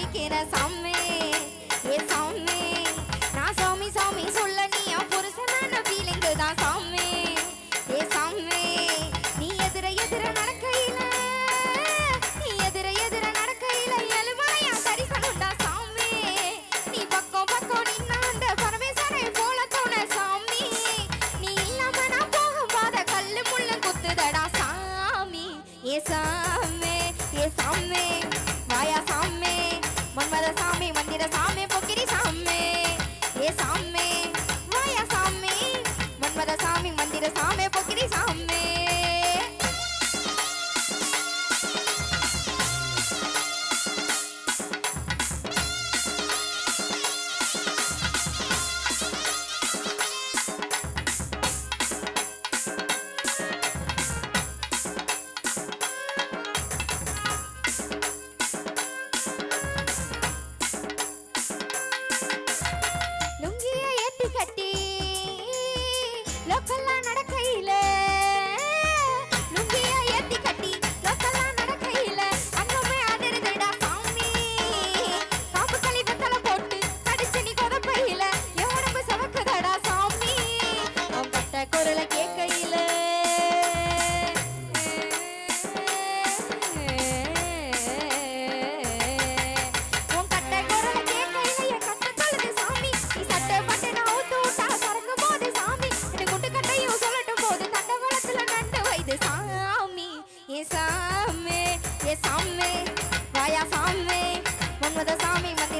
இருக்கிற சாமி. ஏ சாமி நான் சாமி சாமி சொல்ல நீ என் புருஷனான ஃபீலிங்கு தான் சாமி. ஏ சாமி நீ எதிர எதிர நடக்கையில நீ எதிர எதிர நடக்கையில எலுமாயா தரிசனம்டா சாமி. நீ பக்கம் பக்கம் நின்னா அந்த பரமேஸ்வரை போல தோண சாமி. நீ இல்லாம நான் போக பாத கல்லு முள்ள குத்துதடா சாமி. ஏ சாமி ஏ சாமி. with a Sami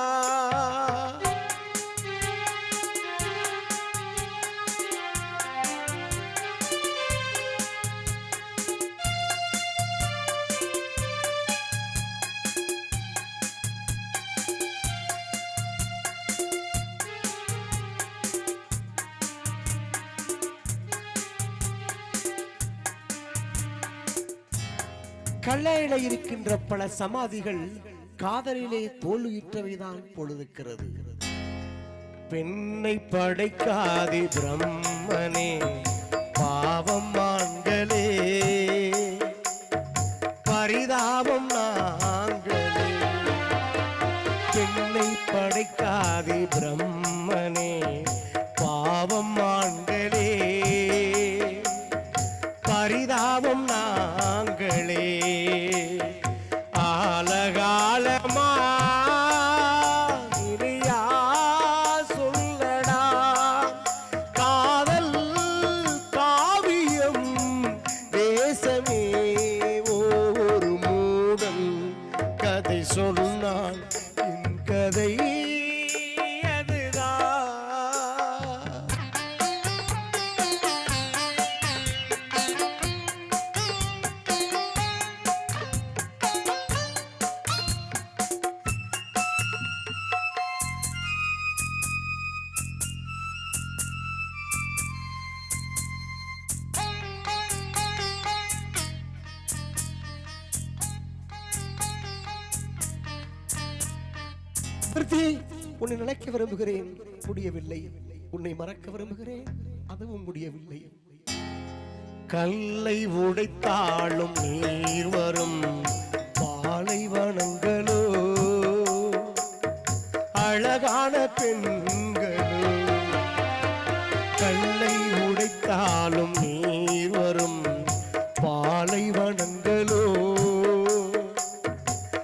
கல்லையில இருக்கின்ற பல சமாதிகள் காதலிலே தோல்வியுற்றவைதான் பொழுதுக்கிறது பெண்ணை படைக்காதே பிரம்மனே பாவம் ஆண்களே பரிதாபம் நாங்களே. பெண்ணை படைக்காதே பிரம்மனே தேசமே உன்னை நினைக்க விரும்புகிறேன். முடியவில்லை. உன்னை மறக்க விரும்புகிறேன். அதுவும் முடியவில்லை. கல்லை உடைத்தாலும் நீர் வரும். பாலைவனங்களோ அழகான பெண்களோ. கல்லை உடைத்தாலும் நீர் வரும். பாலைவனங்களோ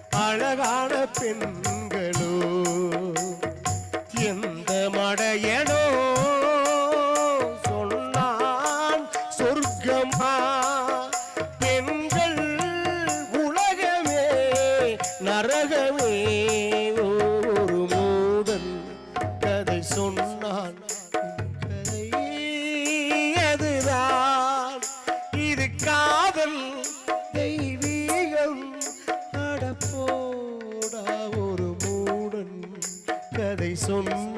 அழகான பெண் நரகமே ஒரு மூடன் கதை சொன்னான். கதை அதுதான். இது காதல் தெய்வீகம். அடப்போடா ஒரு மூடன் கதை சொன்ன